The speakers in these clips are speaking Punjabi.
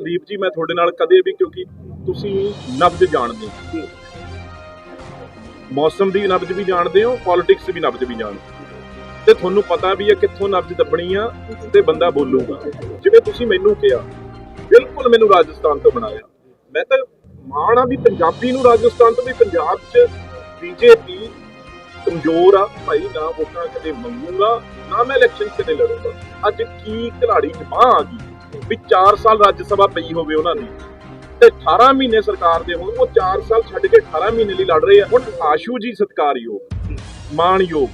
ਸੰਦੀਪ ਜੀ ਮੈਂ ਤੁਹਾਡੇ ਨਾਲ ਕਦੇ ਵੀ ਕਿਉਂਕਿ ਤੁਸੀਂ ਨਬਜ਼ ਜਾਣਦੇ ਹੋ। ਮੌਸਮ ਦੀ ਨਬਜ਼ ਵੀ ਜਾਣਦੇ ਹੋ ਪੋਲਿਟਿਕਸ ਦੀ ਨਬਜ਼ ਵੀ ਜਾਣਦੇ ਹੋ। ਤੇ ਤੁਹਾਨੂੰ ਪਤਾ ਵੀ ਹੈ ਕਿੱਥੋਂ ਨਬਜ਼ ਦੱਬਣੀ ਆ ਤੇ ਬੰਦਾ ਬੋਲੂਗਾ। ਜਿਵੇਂ ਤੁਸੀਂ ਮੈਨੂੰ ਕਿਹਾ ਬਿਲਕੁਲ ਮੈਨੂੰ ਰਾਜਸਥਾਨ ਤੋਂ ਬਣਾਇਆ। ਮੈਂ ਤਾਂ ਮਾਣ ਆ ਵੀ ਪੰਜਾਬੀ ਨੂੰ ਰਾਜਸਥਾਨ ਤੋਂ ਵੀ ਪੰਜਾਬ 'ਚ ਬੀਜੇਪੀ ਕਮਜ਼ੋਰ ਆ ਭਾਈ ਨਾ ਵੋਟਾਂ ਕਦੇ ਮੰਗੂਗਾ ਨਾ ਮੈਂ ਇਲੈਕਸ਼ਨ ਕਦੇ ਲੜੂੰਗਾ। ਅੱਜ ਕੀ ਖਿਲਾੜੀ ਬਾਹ ਆ ਗਈ। ਵੀ 4 ਸਾਲ ਰਾਜ ਸਭਾ ਪਈ ਹੋਵੇ ਉਹਨਾਂ ਨੂੰ ਤੇ 18 ਮਹੀਨੇ ਸਰਕਾਰ ਦੇ ਹੋਣ, ਉਹ 4 ਸਾਲ ਛੱਡ ਕੇ 18 ਮਹੀਨੇ ਲਈ ਲੜ ਰਹੇ ਆ। ਹੁਣ ਆਸ਼ੂ ਜੀ ਸਤਕਾਰਯੋਗ, ਮਾਣਯੋਗ,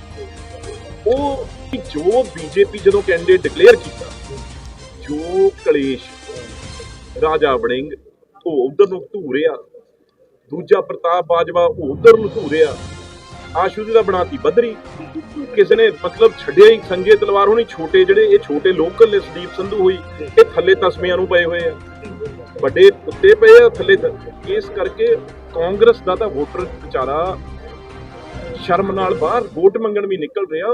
ਉਹ ਜੋ ਬੀਜੇਪੀ ਜਦੋਂ ਕੈਂਡੀਡੇਟ ਡਿਕਲੇਅਰ ਕੀਤਾ, ਜੋ ਕਲੇਸ਼, ਰਾਜਾ ਵੜਿੰਗ ਉਹ ਉਧਰ ਨੂੰ ਧੂਰਿਆ, ਦੂਜਾ ਪ੍ਰਤਾਪ ਬਾਜਵਾ ਉਹ ਉਧਰ ਨੂੰ ਧੂਰਿਆ ਆਸ਼ੂ ਜੀ ਦਾ ਬਣਾਤੀ ਬਦਰੀ ਕਿਸੇ ਨੇ ਮਤਲਬ ਛੱਡਿਆ ਹੀ ਸੰਜੇ ਤਲਵਾਰ ਹੋਣੀ ਛੋਟੇ ਜਿਹੜੇ ਇਹ ਛੋਟੇ ਲੋਕਲ ਨੇ ਸੰਦੀਪ ਸੰਧੂ ਹੋਈ ਇਹ ਥੱਲੇ ਤਸਮਿਆਂ ਨੂੰ ਪਏ ਹੋਏ ਆ ਵੱਡੇ ਉੱਤੇ ਪਏ ਆ ਥੱਲੇ ਤ- ਇਸ ਕਰਕੇ ਕਾਂਗਰਸ ਦਾ ਤਾਂ ਵੋਟਰ ਵਿਚਾਰਾ ਸ਼ਰਮ ਨਾਲ ਬਾਹਰ ਵੋਟ ਮੰਗਣ ਵੀ ਨਿਕਲ ਰਿਹਾ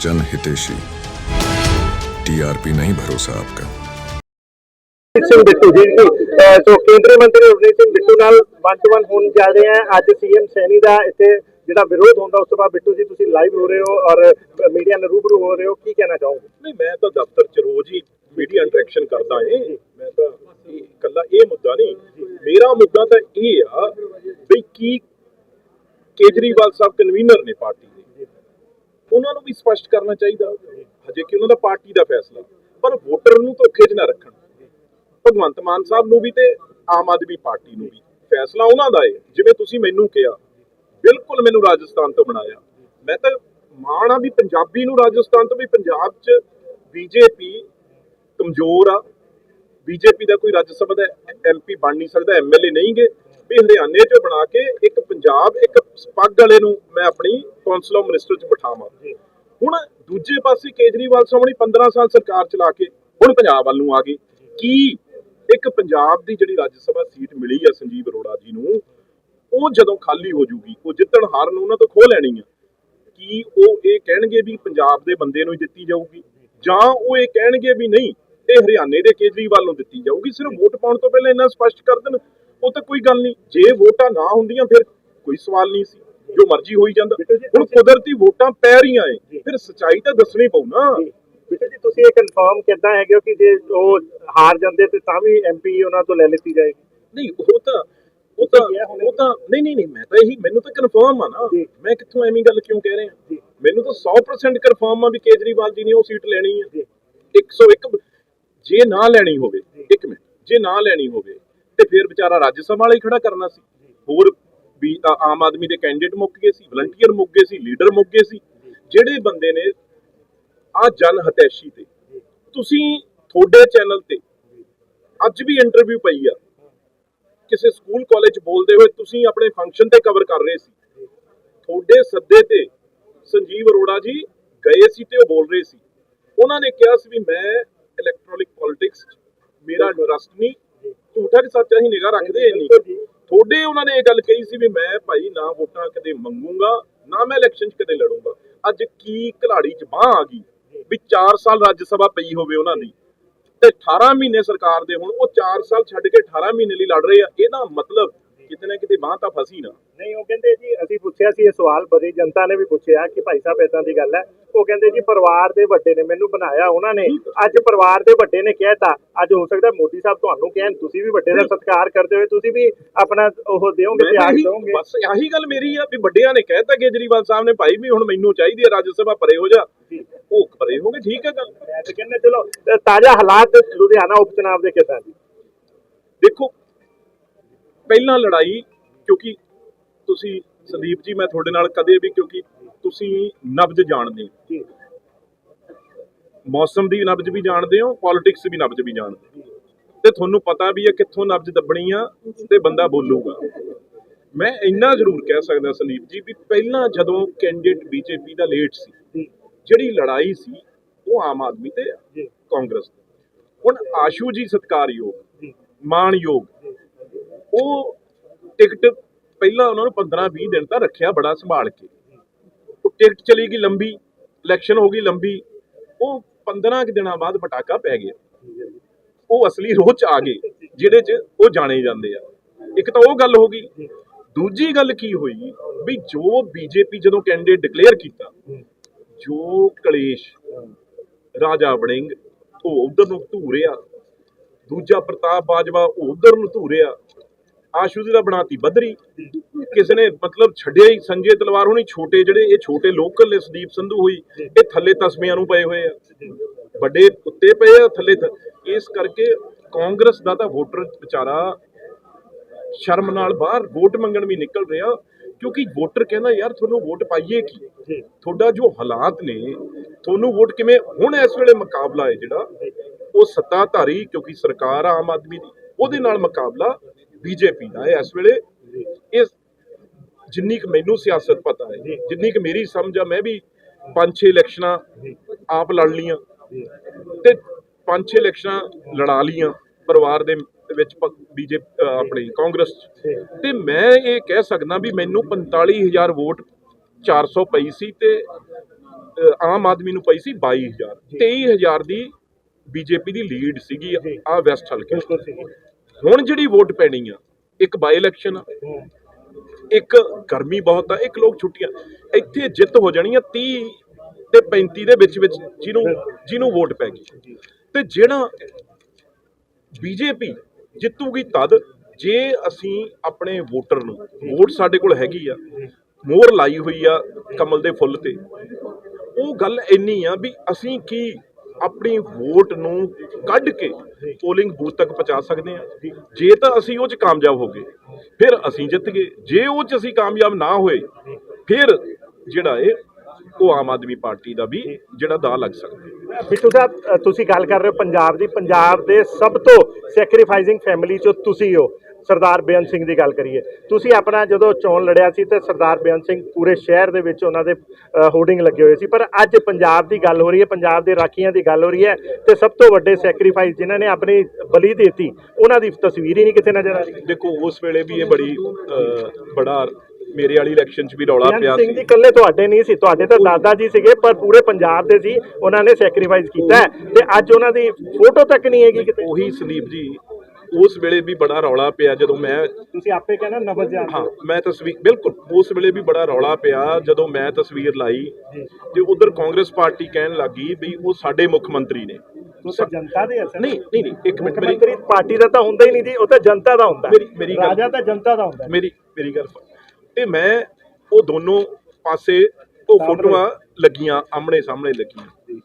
जन हितेशी टीआरपी नहीं भरोसा आपका ਰਵਨੀਤ ਸਿੰਘ ਬਿੱਟੂ ਜੀ, ਅਹ, ਸੋ ਕੇਂਦਰੀ ਮੰਤਰੀ ਰਵਨੀਤ ਸਿੰਘ ਬਿੱਟੂ ਨਾਲ ਵਨ ਟੂ ਵਨ ਹੋਣ ਜਾ ਰਹੇ ਆ। ਅੱਜ ਸੀਐਮ ਸੈਣੀ ਦਾ ਇੱਥੇ ਜਿਹੜਾ ਵਿਰੋਧ ਹੁੰਦਾ, ਉਸ ਤੋਂ ਬਾਅਦ ਬਿੱਟੂ ਜੀ, ਤੁਸੀਂ ਲਾਈਵ ਹੋ ਰਹੇ ਹੋ ਔਰ ਮੀਡੀਆ ਨਾਲ ਰੂਬਰੂ ਹੋ ਰਹੇ ਹੋ। ਕੀ ਕਹਿਣਾ ਚਾਹੋਗੇ? ਨਹੀਂ, ਮੈਂ ਤਾਂ ਦਫ਼ਤਰ 'ਚ ਰੋਜ਼ ਹੀ ਮੀਡੀਆ ਇੰਟਰੈਕਸ਼ਨ ਕਰਦਾ ਏ। ਮੈਂ ਤਾਂ ਇਕੱਲਾ ਇਹ ਮੁੱਦਾ ਨਹੀਂ। ਮੇਰਾ ਮੁੱਦਾ ਤਾਂ ਇਹ ਆ ਵੀ ਕੀ ਕੇਜਰੀਵਾਲ ਸਾਹਿਬ ਕਨਵੀਨਰ ਨੇ ਪਾਰਟੀ ਦੇ। ਉਹਨਾਂ ਨੂੰ ਵੀ ਸਪਸ਼ਟ ਕਰਨਾ ਚਾਹੀਦਾ। ਹਜੇ ਕਿ ਉਹਨਾਂ ਦਾ ਪਾਰਟੀ ਦਾ ਫੈਸਲਾ। ਪਰ ਵੋਟਰ ਨੂੰ ਧੋਖੇ 'ਚ ਨਾ ਰੱਖਣ। ਭਗਵੰਤ ਮਾਨ ਸਾਹਿਬ ਨੂੰ ਵੀ ਤੇ ਆਮ ਆਦਮੀ ਪਾਰਟੀ ਨੂੰ ਵੀ। ਫੈਸਲਾ ਉਹਨਾਂ ਦਾ ਏ, ਜਿਵੇਂ ਤੁਸੀਂ ਮੈਨੂੰ ਕਿਹਾ। ਬਿਲਕੁਲ ਮੈਨੂੰ ਰਾਜਸਥਾਨ ਤੋਂ ਬਣਾਇਆ। ਮੈਂ ਤਾਂ ਮਾਣ ਆ ਵੀ ਪੰਜਾਬੀ ਨੂੰ ਰਾਜਸਥਾਨ ਤੋਂ ਵੀ ਪੰਜਾਬ 'ਚ ਬੀਜੇਪੀ ਕਮਜ਼ੋਰ ਆ। ਬੀਜੇਪੀ ਦਾ ਕੋਈ ਰਾਜ ਸਭਾ ਦਾ ਐਮਪੀ ਬਣ ਨਹੀਂ ਸਕਦਾ ਐਮਐਲਏ ਨਹੀਂਗੇ ਵੀ ਹਰਿਆਣੇ 'ਚੋਂ ਬਣਾ ਕੇ ਇੱਕ ਪੰਜਾਬ, ਇੱਕ ਪੱਗ ਵਾਲੇ ਨੂੰ ਮੈਂ ਆਪਣੀ ਕੌਂਸਲ ਆਫ ਮਿਨਿਸਟਰ 'ਚ ਬਿਠਾਵਾਂ। ਹੁਣ ਦੂਜੇ ਪਾਸੇ ਕੇਜਰੀਵਾਲ ਸਾਹਮਣੇ 15 ਸਾਲ ਸਰਕਾਰ ਚਲਾ ਕੇ ਹੁਣ ਪੰਜਾਬ ਵੱਲ ਨੂੰ ਆ ਗਈ ਕੀ ਇੱਕ ਪੰਜਾਬ ਦੀ ਜਿਹੜੀ ਰਾਜ ਸਭਾ ਸੀਟ ਮਿਲੀ ਆ ਸੰਜੀਵ ਅਰੋੜਾ ਜੀ ਨੂੰ ਉਹ ਜਦੋਂ ਖਾਲੀ ਹੋ ਜੂਗੀ ਉਹ ਜਿੱਤਣ ਹਾਰਨ ਉਹਨਾਂ ਤੋਂ ਖੋਹ ਲੈਣੀ ਆ। ਕੀ ਉਹ ਇਹ ਕਹਿਣਗੇ ਵੀ ਪੰਜਾਬ ਦੇ ਬੰਦੇ ਨੂੰ ਹੀ ਦਿੱਤੀ ਜਾਊਗੀ? ਜਾਂ ਉਹ ਇਹ ਕਹਿਣਗੇ ਵੀ ਨਹੀਂ ਇਹ ਹਰਿਆਣੇ ਦੇ ਕੇਜਰੀਵਾਲ ਨੂੰ ਦਿੱਤੀ ਜਾਊਗੀ? ਸਿਰਫ ਵੋਟ ਪਾਉਣ ਤੋਂ ਪਹਿਲਾਂ ਇੰਨਾ ਸਪਸ਼ਟ ਕਰ ਦੇਣ ਉਹ ਤਾਂ ਕੋਈ ਗੱਲ ਨਹੀਂ। ਜੇ ਵੋਟਾਂ ਨਾ ਹੁੰਦੀਆਂ ਫਿਰ ਕੋਈ ਸਵਾਲ ਨਹੀਂ ਸੀ। ਜੋ ਮਰਜ਼ੀ ਹੋਈ ਜਾਂਦਾ। ਹੁਣ ਕੁਦਰਤੀ ਵੋਟਾਂ ਪੈ ਰਹੀਆਂ ਏ। ਫਿਰ ਸੱਚਾਈ ਤਾਂ ਦੱਸਣੀ ਪਊ ਨਾ। ਬਿੱਟੂ ਜੀ ਤੁਸੀਂ ਇਹ ਕਨਫਰਮ ਕਿੱਦਾਂ ਹੈਗੇ ਹੋ ਕਿ ਜੇ ਉਹ ਹਾਰ ਜਾਂਦੇ ਤੇ ਤਾਂ ਵੀ ਐਮਪੀ ਉਹਨਾਂ ਤੋਂ ਲੈ ਲਿੱਤੀ ਜਾਏਗੀ? ਨਹੀਂ ਉਹ ਤਾਂ ਉਹ ਤਾਂ। ਉਹ ਤਾਂ ਨਹੀਂ ਨਹੀਂ ਨਹੀਂ ਮੈਂ ਤਾਂ ਇਹੀ ਮੈਨੂੰ ਤਾਂ ਕਨਫਰਮ ਆ ਨਾ। ਮੈਂ ਕਿੱਥੋਂ ਐਵੇਂ ਗੱਲ ਕਿਉਂ ਕਹਿ ਰਿਹਾ। ਮੈਨੂੰ ਤਾਂ 100% ਕਨਫਰਮ ਆ ਵੀ ਕੇਜਰੀਵਾਲ ਜੀ ਨੇ ਉਹ ਸੀਟ ਲੈਣੀ ਆ। ਜੀ। 101 ਜੇ ਨਾ ਲੈਣੀ ਹੋਵੇ ਇੱਕ ਮਿੰਟ। ਜੇ ਨਾ ਲੈਣੀ ਹੋਵੇ ਤੇ ਫਿਰ ਵਿਚਾਰਾ ਰਾਜ ਸਭਾ ਵਾਲਾ ਹੀ ਖੜਾ ਕਰਨਾ ਸੀ। ਹੋਰ ਵੀ ਆਮ ਆਦਮੀ ਦੇ ਕੈਂਡੀਡੇਟ ਮੁੱਕ ਗਏ ਸੀ ਵਲੰਟੀਅਰ ਮੁੱਕ ਗਏ ਸੀ ਲੀਡਰ ਮੁੱਕ ਗਏ ਸੀ। ਜਿਹੜੇ ਬੰਦੇ ਨੇ ਆ ਜਨ ਹਤੈਸ਼ੀ ਤੇ। ਤੁਸੀਂ ਤੁਹਾਡੇ ਚੈਨਲ ਤੇ ਅੱਜ ਵੀ ਇੰਟਰਵਿਊ ਪਈ ਆ। ਕਿਸੇ ਸਕੂਲ ਕਾਲਜ ਬੋਲਦੇ ਹੋਏ ਤੁਸੀਂ ਆਪਣੇ ਫੰਕਸ਼ਨ ਤੇ ਕਵਰ ਕਰ ਰਹੇ ਸੀ। ਤੁਹਾਡੇ ਸੱਦੇ ਤੇ ਸੰਜੀਵ ਅਰੋੜਾ ਜੀ ਗਏ ਸੀ ਤੇ ਉਹ ਬੋਲ ਰਹੇ ਸੀ। ਉਹਨਾਂ ਨੇ ਕਿਹਾ ਸੀ ਵੀ ਮੈਂ ਇਲੈਕਟ੍ਰੋਨਿਕ ਪੋਲਿਟਿਕਸ ਮੇਰਾ ਇੰਟਰਸਟ ਨਹੀਂ। ਝੂਠਾ ਕਿ ਸੱਚਾ ਹੀ ਨਿਗਾਹ ਰੱਖਦੇ ਇੰਨੀ। ਤੁਹਾਡੇ ਉਹਨਾਂ ਨੇ ਇਹ ਗੱਲ ਕਹੀ ਸੀ ਵੀ ਮੈਂ ਭਾਈ ਨਾ ਵੋਟਾਂ ਕਦੇ ਮੰਗੂਗਾ, ਨਾ ਮੈਂ ਇਲੈਕਸ਼ਨ 'ਚ ਕਦੇ ਲੜੂੰਗਾ। ਅੱਜ ਕੀ ਖਿਲਾੜੀ 'ਚ ਬਾਹ ਆ ਗਈ? ਵੀ 4 ਸਾਲ ਰਾਜ ਸਭਾ ਪਈ ਹੋਵੇ ਉਹਨਾਂ ਦੀ। ਤੇ 18 ਮਹੀਨੇ ਸਰਕਾਰ ਦੇ ਹੁਣ, ਉਹ 4 ਸਾਲ ਛੱਡ ਕੇ 18 ਮਹੀਨੇ ਲਈ ਲੜ ਰਹੇ ਆ। ਇਹਦਾ ਮਤਲਬ ਕਿਤੇ ਨਾ ਕਿਤੇ ਬਾਹ ਤਾਂ ਫਸੀ ਨਾ। ਨਹੀਂ ਉਹ ਕਹਿੰਦੇ ਜੀ ਅਸੀਂ ਪੁੱਛਿਆ ਸੀ ਇਹ ਸਵਾਲ ਬੜੀ ਜਨਤਾ ਨੇ ਵੀ ਪੁੱਛਿਆ ਕਿ ਭਾਈ ਸਾਹਿਬ ਇਦਾਂ ਦੀ ਗੱਲ ਹੈ। ਉਹ ਕਹਿੰਦੇ ਜੀ ਪਰਿਵਾਰ ਦੇ ਵੱਡੇ ਨੇ ਮੈਨੂੰ ਬਣਾਇਆ ਉਹਨਾਂ ਨੇ। ਅੱਜ ਪਰਿਵਾਰ ਦੇ ਵੱਡੇ ਨੇ ਕਹਿਤਾ ਅੱਜ ਹੋ ਸਕਦਾ ਮੋਦੀ ਸਾਹਿਬ ਤੁਹਾਨੂੰ ਕਹਿਣ ਤੁਸੀਂ ਵੀ ਵੱਡੇ ਦਾ ਸਤਿਕਾਰ ਕਰਦੇ ਹੋਏ ਤੁਸੀਂ ਵੀ ਆਪਣਾ ਉਹ ਦਿਓਗੇ ਇਹੀ- ਦਿਓਗੇ। ਬਸ ਆਹੀ ਗੱਲ ਮੇਰੀ ਆ ਵੀ ਵੱਡਿਆਂ ਨੇ ਕਹਿਤਾ ਕੇਜਰੀਵਾਲ ਸਾਹਿਬ ਨੇ ਭਾਈ ਵੀ ਹੁਣ ਮੈਨੂੰ ਚਾਹੀਦੀ ਹੈ ਰਾਜ ਸਭਾ ਪਰੇ ਹੋ ਜਾ। ਉਹ ਪਰੇ ਹੋ ਗਏ ਠੀਕ ਹੈ ਗੱਲ। ਮੈਂ ਤਾਂ ਕਹਿੰਦਾ ਚਲੋ ਤਾਜ਼ਾ ਹਾਲਾਤ ਲੁਧਿਆਣਾ ਉਪ ਚੁਣਾਵ ਦੇ ਕਿਦਾਂ ਜੀ ਦੇਖੋ ਪਹਿਲਾਂ ਲੜਾਈ ਕਿਉਂਕਿ ਤੁਸੀਂ ਸੰਦੀਪ ਜੀ ਮੈਂ ਤੁਹਾਡੇ ਨਾਲ ਕਦੇ ਵੀ ਕਿਉਂਕਿ ਤੁਸੀਂ ਨਬਜ਼ ਜਾਣਦੇ ਹੋ। ਮੌਸਮ ਦੀ ਨਬਜ਼ ਵੀ ਜਾਣਦੇ ਹੋ ਪੋਲਿਟਿਕਸ ਦੀ ਨਬਜ਼ ਵੀ ਜਾਣਦੇ ਤੇ ਤੁਹਾਨੂੰ ਪਤਾ ਵੀ ਹੈ ਕਿੱਥੋਂ ਨਬਜ਼ ਦੱਬਣੀ ਆ ਤੇ ਬੰਦਾ ਬੋਲੂਗਾ। ਮੈਂ ਇੰਨਾ ਜ਼ਰੂਰ ਕਹਿ ਸਕਦਾ ਸੰਦੀਪ ਜੀ ਵੀ ਪਹਿਲਾਂ ਜਦੋਂ ਕੈਂਡੀਡੇਟ ਬੀਜੇਪੀ ਦਾ ਲੇਟ ਸੀ ਜਿਹੜੀ ਲੜਾਈ ਸੀ ਉਹ ਆਮ ਆਦਮੀ ਤੇ ਕਾਂਗਰਸ ਹੁਣ ਆਸ਼ੂ ਜੀ ਸਤਕਾਰਯੋਗ ਮਾਣਯੋਗ ਉਹ ਟਿਕਟ ਪਹਿਲਾਂ ਉਹਨਾਂ ਨੂੰ 15 20 ਦਿਨ ਤਾਂ ਰੱਖਿਆ ਬੜਾ ਸੰਭਾਲ ਕੇ। ਉਹ ਟਿਕਟ ਚਲੀ ਗਈ ਲੰਬੀ ਇਲੈਕਸ਼ਨ ਹੋ ਗਈ ਲੰਬੀ, ਉਹ 15 ਕੁ ਦਿਨਾਂ ਬਾਅਦ ਪਟਾਕਾ ਪੈ ਗਿਆ। ਉਹ ਅਸਲੀ ਰੋਹ ਚ ਆ ਗਏ ਜਿਹਦੇ ਚ ਉਹ ਜਾਣੇ ਜਾਂਦੇ ਆ। ਇੱਕ ਤਾਂ ਉਹ ਗੱਲ ਹੋ ਗਈ, ਦੂਜੀ ਗੱਲ ਕੀ ਹੋਈ ਵੀ ਜੋ ਬੀਜੇਪੀ ਜਦੋਂ ਕੈਂਡੀਡੇਟ ਡਿਕਲੇਅਰ ਕੀਤਾ, ਜੋ ਕਲੇਸ਼, ਰਾਜਾ ਵੜਿੰਗ ਉਹ ਉਧਰ ਨੂੰ ਧੂਰਿਆ, ਦੂਜਾ ਪ੍ਰਤਾਪ ਬਾਜਵਾ ਉਹ ਉਧਰ ਨੂੰ ਧੂਰਿਆ ਆਸ਼ੂ ਦਾ ਬਣਾਤੀ ਬੱਦਰੀ ਕਿਸੇ ਨੇ ਮਤਲਬ ਛੱਡਿਆ ਹੀ, ਸੰਜੇ ਤਲਵਾਰ ਹੋਣੀ ਛੋਟੇ ਜਿਹੜੇ, ਇਹ ਛੋਟੇ ਲੋਕਲ ਨੇ ਸੰਦੀਪ ਸੰਧੂ ਹੋਈ, ਇਹ ਥੱਲੇ ਤਸਮਿਆਂ ਨੂੰ ਪਏ ਹੋਏ ਆ। ਵੱਡੇ ਉੱਤੇ ਪਏ ਆ ਥੱਲੇ ਇਸ ਕਰਕੇ ਕਾਂਗਰਸ ਦਾ ਤਾਂ ਵੋਟਰ ਵਿਚਾਰਾ ਸ਼ਰਮ ਨਾਲ ਬਾਹਰ ਵੋਟ ਮੰਗਣ ਵੀ ਨਿਕਲ ਰਿਹਾ, ਕਿਉਂਕਿ ਵੋਟਰ ਕਹਿੰਦਾ, ਯਾਰ, ਤੁਹਾਨੂੰ ਵੋਟ ਪਾਈਏ ਕੀ? ਤੁਹਾਡਾ ਜੋ ਹਾਲਾਤ ਨੇ, ਤੁਹਾਨੂੰ ਵੋਟ ਕਿਵੇਂ? ਹੁਣ ਇਸ ਵੇਲੇ ਮੁਕਾਬਲਾ ਹੈ ਜਿਹੜਾ, ਉਹ ਸੱਤਾਧਾਰੀ, ਕਿਉਂਕਿ ਸਰਕਾਰ ਆਮ ਆਦਮੀ ਦੀ, ਉਹਦੇ ਨਾਲ ਮੁਕਾਬਲਾ ਬੀਜੇਪੀ ਦਾ ਹੈ ਇਸ ਵੇਲੇ। ਇਸ ਜਿੰਨੀ ਕੁ ਮੈਨੂੰ ਸਿਆਸਤ ਪਤਾ ਹੈ ਜਿੰਨੀ ਕੁ ਮੇਰੀ ਸਮਝ ਆ ਮੈਂ ਵੀ ਪੰਜ ਛੇ ਇਲੈਕਸ਼ਨਾਂ ਆਪ ਲੜ ਲੀਆਂ ਤੇ ਪੰਜ ਛੇ ਇਲੈਕਸ਼ਨਾਂ ਲੜਾ ਲੀਆਂ ਪਰਿਵਾਰ ਦੇ ਵਿੱਚ ਬੀਜੇਪੀ ਆਪਣੀ ਕਾਂਗਰਸ। ਤੇ ਮੈਂ ਇਹ ਕਹਿ ਸਕਦਾ ਵੀ ਮੈਨੂੰ 45000 ਵੋਟ 400 ਪਈ ਸੀ ਤੇ ਆਮ ਆਦਮੀ ਨੂੰ ਪਈ ਸੀ 22000 23000 ਦੀ ਬੀਜੇਪੀ ਦੀ ਲੀਡ ਸੀਗੀ ਆ ਵੈਸਟ ਹਲਕੇ ਹੁਣ ਜਿਹੜੀ ਵੋਟ ਪੈਣੀ ਆ, ਇੱਕ ਬਾਈ ਇਲੈਕਸ਼ਨ ਆ, ਇੱਕ ਗਰਮੀ ਬਹੁਤ ਆ, ਇੱਕ ਲੋਕ ਛੁੱਟੀਆਂ, ਇੱਥੇ ਜਿੱਤ ਹੋ ਜਾਣੀ ਆ 30 ਤੇ 35 ਦੇ ਵਿੱਚ ਵਿੱਚ ਜਿਹਨੂੰ ਜਿਹਨੂੰ ਵੋਟ ਪੈ ਗਈ। ਤੇ ਜਿਹੜਾ ਬੀਜੇਪੀ ਜਿੱਤੂਗੀ ਤਦ, ਜੇ ਅਸੀਂ ਆਪਣੇ ਵੋਟਰ ਨੂੰ, ਵੋਟ ਸਾਡੇ ਕੋਲ ਹੈਗੀ ਆ, ਮੋਹਰ ਲਾਈ ਹੋਈ ਆ ਕਮਲ ਦੇ ਫੁੱਲ ਤੇ, ਉਹ ਗੱਲ ਇੰਨੀ ਆ ਵੀ ਅਸੀਂ ਕੀ ਆਪਣੀ ਵੋਟ ਨੂੰ ਕੱਢ ਕੇ ਪੋਲਿੰਗ ਬੂਥ ਤੱਕ ਪਹੁੰਚਾ ਸਕਦੇ ਹਾਂ। ਜੇ ਤਾਂ ਅਸੀਂ ਉਹ ਚ ਕਾਮਯਾਬ ਹੋ ਗਏ, ਫਿਰ ਅਸੀਂ ਜਿੱਤ ਗਏ। ਜੇ ਉਹ ਚ ਅਸੀਂ ਕਾਮਯਾਬ ਨਾ ਹੋਏ, ਫਿਰ ਜਿਹੜਾ ਇਹ ਉਹ ਆਮ ਆਦਮੀ ਪਾਰਟੀ ਦਾ ਵੀ ਜਿਹੜਾ ਦਾ ਲੱਗ ਸਕਦਾ ਬਿੱਟੂ ਸਾਹਿਬ ਤੁਸੀਂ ਗੱਲ ਕਰ ਰਹੇ ਹੋ ਪੰਜਾਬ ਦੀ। ਪੰਜਾਬ ਦੇ ਸਭ ਤੋਂ ਸੈਕਰੀਫਾਈਸਿੰਗ ਫੈਮਿਲੀ ਚੋਂ ਤੁਸੀਂ ਹੋ। ਸਰਦਾਰ ਬੇਅੰਤ ਸਿੰਘ ਦੀ ਗੱਲ ਕਰੀਏ। ਤੁਸੀਂ ਆਪਣਾ ਜਦੋਂ ਚੋਣ ਲੜਿਆ ਸੀ ਤੇ ਸਰਦਾਰ ਬੇਅੰਤ ਸਿੰਘ ਪੂਰੇ ਸ਼ਹਿਰ ਦੇ ਵਿੱਚ ਉਹਨਾਂ ਦੇ ਹੋਰਡਿੰਗ ਲੱਗੇ ਹੋਏ ਸੀ। ਪਰ ਅੱਜ ਪੰਜਾਬ ਦੀ ਗੱਲ ਹੋ ਰਹੀ ਹੈ ਪੰਜਾਬ ਦੇ ਰਾਖੀਆਂ ਦੀ ਗੱਲ ਹੋ ਰਹੀ ਹੈ ਤੇ ਸਭ ਤੋਂ ਵੱਡੇ ਸੈਕਰੀਫਾਈਸ ਜਿਨ੍ਹਾਂ ਨੇ ਆਪਣੀ ਬਲੀ ਦਿੱਤੀ ਉਹਨਾਂ ਦੀ ਤਸਵੀਰ ਹੀ ਨਹੀਂ ਕਿਤੇ ਨਜ਼ਰ ਆ ਰਹੀ। ਦੇਖੋ ਉਸ ਵੇਲੇ ਵੀ ਇਹ ਬੜੀ ਬੜਾ ਮੇਰੇ ਵਾਲੀ ਇਲੈਕਸ਼ਨ 'ਚ ਵੀ ਰੌਲਾ ਪਿਆ ਬੇਅੰਤ ਸਿੰਘ ਸੀ। ਜੀ ਇਕੱਲੇ ਤੁਹਾਡੇ ਨਹੀਂ ਸੀ ਤੁਹਾਡੇ ਤਾਂ ਦਾਦਾ ਜੀ ਸੀਗੇ ਪਰ ਪੂਰੇ ਪੰਜਾਬ ਦੇ ਸੀ ਉਹਨਾਂ ਨੇ ਸੈਕਰੀਫਾਈਸ ਕੀਤਾ ਤੇ ਅੱਜ ਉਹਨਾਂ ਦੀ ਫੋਟੋ ਤੱਕ ਨਹੀਂ ਹੈਗੀ ਕਿਤੇ। ਉਹੀ ਸੰਦੀਪ ਜੀ ਉਸ ਵੇਲੇ ਵੀ ਬੜਾ ਰੌਲਾ ਪਿਆ ਜਦੋਂ ਮੈਂ ਤੁਸੀਂ ਆਪੇ ਕਹਿੰਦਾ ਨਬਜ਼ ਜਾਣਦੇ ਹਾਂ। ਮੈਂ ਤਸਵੀਰ ਬਿਲਕੁਲ ਉਸ ਵੇਲੇ ਵੀ ਬੜਾ ਰੌਲਾ ਪਿਆ ਜਦੋਂ ਮੈਂ ਤਸਵੀਰ ਲਾਈ ਤੇ ਉਧਰ ਕਾਂਗਰਸ ਪਾਰਟੀ ਕਹਿਣ ਲੱਗੀ ਵੀ ਉਹ ਸਾਡੇ ਮੁੱਖ ਮੰਤਰੀ ਨੇ ਉਹ ਜਨਤਾ ਦੇ ਅਸਰ ਨਹੀਂ ਨਹੀਂ ਨਹੀਂ ਇੱਕ ਮਿੰਟ ਮੁੱਖ ਮੇਰੀ ਮੰਤਰੀ ਪਾਰਟੀ ਦਾ ਤਾਂ ਹੁੰਦਾ ਹੀ ਨਹੀਂ ਜੀ ਉਹ ਤਾਂ ਜਨਤਾ ਦਾ ਹੁੰਦਾ। ਮੇਰੀ- ਮੇਰੀ ਗੱਲ- ਰਾਜਾ ਤਾਂ ਜਨਤਾ ਦਾ ਹੁੰਦਾ। ਮੇਰੀ ਮੇਰੀ ਗੱਲ ਤੇ ਮੈਂ ਉਹ ਦੋਨੋਂ ਪਾਸੇ ਉਹ ਸਾਹਮਣੇ। ਫੋਟੋਆਂ ਲੱਗੀਆਂ ਆਮਣੇ ਸਾਹਮਣੇ ਲੱਗੀਆਂ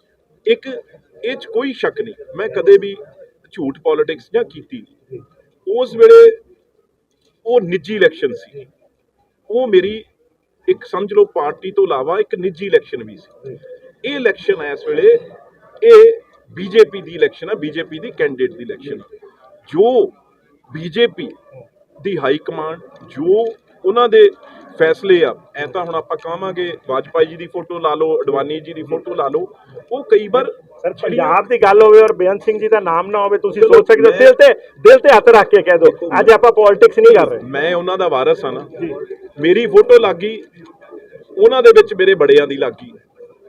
ਇੱਕ ਇਹ ਚ ਕੋਈ ਸ਼ੱਕ ਨਹੀਂ ਮੈਂ ਕਦੇ ਵੀ ਝੂਠ ਪੋਲਿਟਿਕਸ ਜਾਂ ਕੀਤੀ। ਉਸ ਵੇਲੇ ਉਹ ਨਿੱਜੀ ਇਲੈਕਸ਼ਨ ਸੀ। ਉਹ ਮੇਰੀ ਇੱਕ ਸਮਝ ਲਓ ਪਾਰਟੀ ਤੋਂ ਇਲਾਵਾ ਇੱਕ ਨਿੱਜੀ ਇਲੈਕਸ਼ਨ ਵੀ ਸੀ। ਇਹ ਇਲੈਕਸ਼ਨ ਹੈ ਇਸ ਵੇਲੇ, ਇਹ ਬੀਜੇਪੀ ਦੀ ਇਲੈਕਸ਼ਨ ਹੈ ਬੀਜੇਪੀ ਦੀ ਕੈਂਡੀਡੇਟ ਦੀ ਇਲੈਕਸ਼ਨ ਹੈ ਜੋ ਬੀਜੇਪੀ ਦੀ ਹਾਈ ਕਮਾਂਡ ਜੋ ਉਹਨਾਂ ਦੇ ਫੈਸਲੇ ਆ। ਐ ਤਾਂ ਹੁਣ ਆਪਾਂ ਕਹਾਂਗੇ ਵਾਜਪਾਈ ਜੀ ਦੀ ਫੋਟੋ ਲਾ ਲਓ ਅਡਵਾਨੀ ਜੀ ਦੀ ਫੋਟੋ ਲਾ ਲਓ। ਉਹ ਕਈ ਵਾਰ ਸਰ ਪੰਜਾਬ ਦੀ ਗੱਲ ਹੋਵੇ ਔਰ ਬੇਅੰਤ ਸਿੰਘ ਜੀ ਦਾ ਨਾਮ ਨਾ ਹੋਵੇ ਤੁਸੀਂ ਸੋਚ ਸਕਦੇ ਹੋ ਦਿਲ ਤੇ ਦਿਲ ਤੇ ਹੱਥ ਰੱਖ ਕੇ ਕਹਿ ਦਿਓ। ਅੱਜ ਆਪਾਂ ਪੋਲਿਟਿਕਸ ਨਹੀਂ ਕਰ ਰਹੇ। ਮੈਂ ਉਹਨਾਂ ਦਾ ਵਾਰਸ ਹਾਂ ਨਾ। ਮੇਰੀ ਫੋਟੋ ਲੱਗੀ ਉਹਨਾਂ ਦੇ ਵਿੱਚ ਮੇਰੇ ਬੜਿਆਂ ਦੀ ਲੱਗੀ।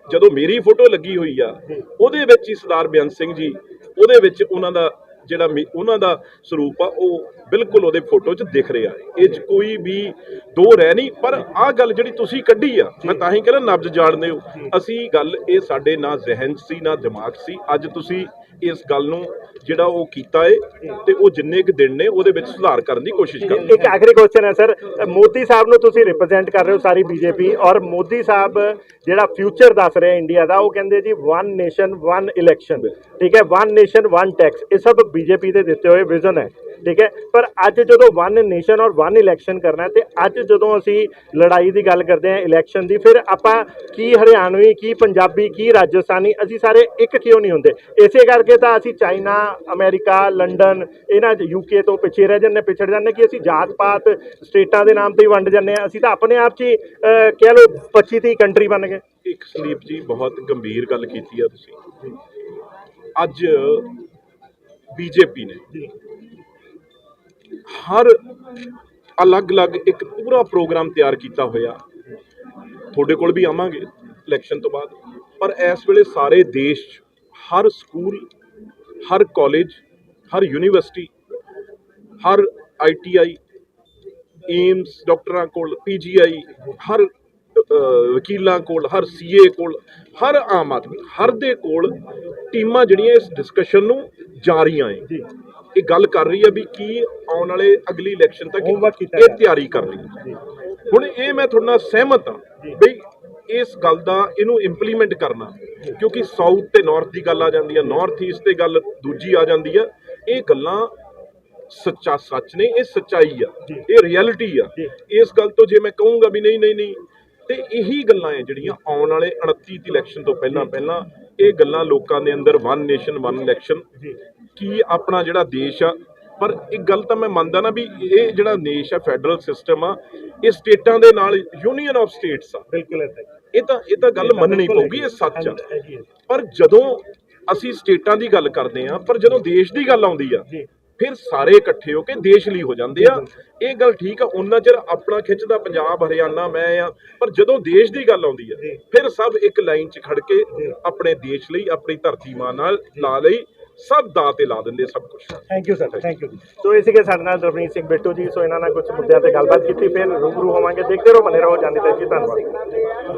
ਜਦੋਂ ਮੇਰੀ ਫੋਟੋ ਲੱਗੀ ਹੋਈ ਆ ਉਹਦੇ ਵਿੱਚ ਹੀ ਸਰਦਾਰ ਬੇਅੰਤ ਸਿੰਘ ਜੀ ਉਹਦੇ ਵਿੱਚ ਉਹਨਾਂ ਦਾ ਜਿਹੜਾ ਉਹਨਾਂ ਦਾ ਸਰੂਪ ਆ ਉਹ ਬਿਲਕੁਲ ਉਹਦੇ ਫੋਟੋ 'ਚ ਦਿਖ ਰਿਹਾ ਹੈ। ਇਹ 'ਚ ਕੋਈ ਵੀ ਦੋ ਰਹਿ ਨਹੀਂ ਪਰ ਆਹ ਗੱਲ ਜਿਹੜੀ ਤੁਸੀਂ ਕੱਢੀ ਆ ਮੈਂ ਤਾਂ ਹੀ ਕਹਿੰਦਾ ਨਬਜ਼ ਜਾਣਦੇ ਹੋ। ਅਸੀਂ ਗੱਲ ਇਹ ਸਾਡੇ ਨਾ ਜ਼ਿਹਨ ਸੀ ਨਾ ਦਿਮਾਗ ਸੀ। ਅੱਜ ਤੁਸੀਂ ਇਸ ਗੱਲ ਨੂੰ ਜਿਹੜਾ ਉਹ ਕੀਤਾ ਏ ਤੇ ਉਹ ਜਿੰਨੇ ਕੁ ਦਿਨ ਨੇ ਉਹਦੇ ਵਿੱਚ ਸੁਧਾਰ ਕਰਨ ਦੀ ਕੋਸ਼ਿਸ਼ ਕਰੋ ਇੱਕ ਆਖਰੀ ਕੁਐਸਚਨ ਹੈ ਸਰ ਮੋਦੀ ਸਾਹਿਬ ਨੂੰ ਤੁਸੀਂ ਰਿਪਰੈਜ਼ੈਂਟ ਕਰ ਰਹੇ ਹੋ ਸਾਰੀ ਬੀਜੇਪੀ ਔਰ ਮੋਦੀ ਸਾਹਿਬ ਜਿਹੜਾ ਫਿਊਚਰ ਦੱਸ ਰਹੇ ਇੰਡੀਆ ਦਾ ਉਹ ਕਹਿੰਦੇ ਜੀ ਵਨ ਨੇਸ਼ਨ ਵਨ ਇਲੈਕਸ਼ਨ ਠੀਕ ਹੈ? ਵਨ ਨੇਸ਼ਨ ਵਨ ਟੈਕਸ ਇਹ ਸਭ ਬੀਜੇਪੀ ਦੇ ਦਿੱਤੇ ਹੋਏ ਵਿਜ਼ਨ ਹੈ। ਠੀਕ ਹੈ? ਪਰ ਅੱਜ ਜਦੋਂ ਵਨ ਨੇਸ਼ਨ ਔਰ ਵਨ ਇਲੈਕਸ਼ਨ ਕਰਨਾ ਹੈ ਤੇ ਅੱਜ ਜਦੋਂ ਅਸੀਂ ਲੜਾਈ ਦੀ ਗੱਲ ਕਰਦੇ ਹਾਂ ਇਲੈਕਸ਼ਨ ਦੀ ਫਿਰ ਆਪਾਂ ਕੀ ਹਰਿਆਣਵੀ ਕੀ ਪੰਜਾਬੀ ਕੀ ਰਾਜਸਥਾਨੀ ਅਸੀਂ ਸਾਰੇ ਇੱਕ ਕਿਉਂ ਨਹੀਂ ਹੁੰਦੇ? ਇਸੇ ਕਰਕੇ ਤਾਂ ਅਸੀਂ ਚਾਈਨਾ ਅਮਰੀਕਾ ਲੰਡਨ ਇਹਨਾਂ ਯੂਕੇ ਤੋਂ ਪਿੱਛੇ ਰਹਿ ਜਾਂਦੇ ਪਿਛੜ ਜਾਂਦੇ ਕਿ ਅਸੀਂ ਜਾਤ ਪਾਤ ਸਟੇਟਾਂ ਦੇ ਨਾਮ ਤੇ ਹੀ ਵੰਡ ਜਾਂਦੇ ਹਾਂ। ਅਸੀਂ ਤਾਂ ਆਪਣੇ ਆਪ 'ਚ ਹੀ ਕਹਿ ਲਓ 25 30 ਕੰਟਰੀ ਬਣ ਗਏ। ਇੱਕ ਸੰਦੀਪ ਜੀ ਬਹੁਤ ਗੰਭੀਰ ਗੱਲ ਕੀਤੀ ਆ ਤੁਸੀਂ। ਅੱਜ ਬੀਜੇਪੀ ਨੇ ਹਰ ਅਲੱਗ-ਅਲੱਗ ਇੱਕ ਪੂਰਾ ਪ੍ਰੋਗਰਾਮ ਤਿਆਰ ਕੀਤਾ ਹੋਇਆ। ਤੁਹਾਡੇ ਕੋਲ ਵੀ ਆਵਾਂਗੇ ਇਲੈਕਸ਼ਨ ਤੋਂ ਬਾਅਦ। ਪਰ ਇਸ ਵੇਲੇ ਸਾਰੇ ਦੇਸ਼ ਹਰ ਸਕੂਲ ਹਰ ਕਾਲਜ ਹਰ ਯੂਨੀਵਰਸਿਟੀ ਹਰ ਆਈਟੀਆਈ ਏਮਸ ਡਾਕਟਰਾਂ ਕੋਲ ਪੀਜੀਆਈ ਹਰ ਵਕੀਲਾਂ ਕੋਲ ਹਰ ਸੀਏ ਕੋਲ ਹਰ ਆਮ ਆਦਮੀ ਹਰ ਦੇ ਕੋਲ ਟੀਮਾਂ ਜਿਹੜੀਆਂ ਇਸ ਡਿਸਕਸ਼ਨ ਨੂੰ ਜਾਰੀਆਂ ਜੀ। ਇਹ ਗੱਲ ਕਰ ਰਹੀ ਹੈ ਵੀ ਕੀ ਆਉਣ ਵਾਲੇ ਅਗਲੀ ਇਲੈਕਸ਼ਨ ਤੱਕ ਇਹ ਤਿਆਰੀ ਕਰ ਰਹੀ ਹੈ ਹੁਣ ਇਹ ਮੈਂ ਤੁਹਾਡੇ ਨਾਲ ਸਹਿਮਤ ਹਾਂ ਬਈ ਇਸ ਗੱਲ ਦਾ ਇਹਨੂੰ ਇੰਪਲੀਮੈਂਟ ਕਰਨਾ ਕਿਉਂਕਿ ਸਾਊਥ ਤੇ ਨਾਰਥ ਦੀ ਗੱਲ ਆ ਜਾਂਦੀ ਹੈ ਨਾਰਥ ਈਸਟ ਤੇ ਗੱਲ ਦੂਜੀ ਆ ਜਾਂਦੀ ਆ ਇਹ ਗੱਲਾਂ ਸੱਚਾ ਸੱਚ ਨੇ ਇਹ ਸੱਚਾਈ ਆ। ਇਹ ਰਿਐਲਿਟੀ ਆ। ਇਸ ਗੱਲ ਤੋਂ ਜੇ ਮੈਂ ਕਹੂੰਗਾ ਵੀ ਨਹੀਂ ਨਹੀਂ ਨਹੀਂ ਤੇ ਇਹੀ ਗੱਲਾਂ ਹੈ ਜਿਹੜੀਆਂ ਆਉਣ ਵਾਲੇ 29 ਦੀ ਇਲੈਕਸ਼ਨ ਤੋਂ ਪਹਿਲਾਂ ਪਹਿਲਾਂ ਇਹ ਗੱਲਾਂ ਲੋਕਾਂ ਦੇ ਅੰਦਰ ਵਨ ਨੇਸ਼ਨ ਵਨ ਇਲੈਕਸ਼ਨ ਕੀ ਆਪਣਾ ਜਿਹੜਾ ਦੇਸ਼ ਆ ਪਰ ਇੱਕ ਗੱਲ ਤਾਂ ਮੈਂ ਮੰਨਦਾ ਨਾ ਵੀ ਇਹ ਜਿਹੜਾ ਦੇਸ਼ ਆ ਫੈਡਰਲ ਸਿਸਟਮ ਆ ਇਹ ਸਟੇਟਾਂ ਦੇ ਨਾਲ ਯੂਨੀਅਨ ਆਫ ਸਟੇਟਸ ਆ ਬਿਲਕੁਲ ਹੀ। ਇਹ ਤਾਂ ਇਹ ਤਾਂ ਗੱਲ ਮੰਨਣੀ ਪਊਗੀ ਇਹ ਸੱਚ ਆ। ਪਰ ਜਦੋਂ ਅਸੀਂ ਸਟੇਟਾਂ ਦੀ ਗੱਲ ਕਰਦੇ ਆ ਪਰ ਜਦੋਂ ਦੇਸ਼ ਦੀ ਗੱਲ ਆਉਂਦੀ ਆ ਫਿਰ ਸਾਰੇ ਇਕੱਠੇ ਹੋ ਕੇ ਦੇਸ਼ ਲਈ ਹੋ ਜਾਂਦੇ ਆ। ਇਹ ਗੱਲ ਠੀਕ ਆ ਉਹਨਾਂ ਚਿਰ ਆਪਣਾ ਖਿੱਚਦਾ ਪੰਜਾਬ ਹਰਿਆਣਾ ਮੈਂ ਆ। ਪਰ ਜਦੋਂ ਦੇਸ਼ ਦੀ ਗੱਲ ਆਉਂਦੀ ਆ। ਫਿਰ ਸਭ ਇੱਕ ਲਾਈਨ 'ਚ ਖੜ ਕੇ ਆਪਣੇ ਦੇਸ਼ ਲਈ ਆਪਣੀ ਧਰਤੀ ਮਾਂ ਨਾਲ ਲਾ ਲਈ ਸਭ ਦਾਅ ਤੇ ਲਾ ਦਿੰਦੇ ਸਭ ਕੁਝ thank you sir thank you so ਇਹ ਸੀਗੇ ਸਾਡੇ ਨਾਲ ਦਰਪਨੀਤ ਸਿੰਘ ਬਿੱਟੂ ਜੀ। ਸੋ ਇਹਨਾਂ ਨਾਲ ਕੁਝ ਮੁੱਦਿਆਂ ਤੇ ਗੱਲਬਾਤ ਕੀਤੀ ਫਿਰ ਰੂਬਰੂ ਹੋਵਾਂਗੇ। ਦੇਖਦੇ ਰਹੋ ਬਨੇ ਰਹੋ ਜਾਣਦੇ ਤੇ ਜੀ ਧੰਨਵਾਦ।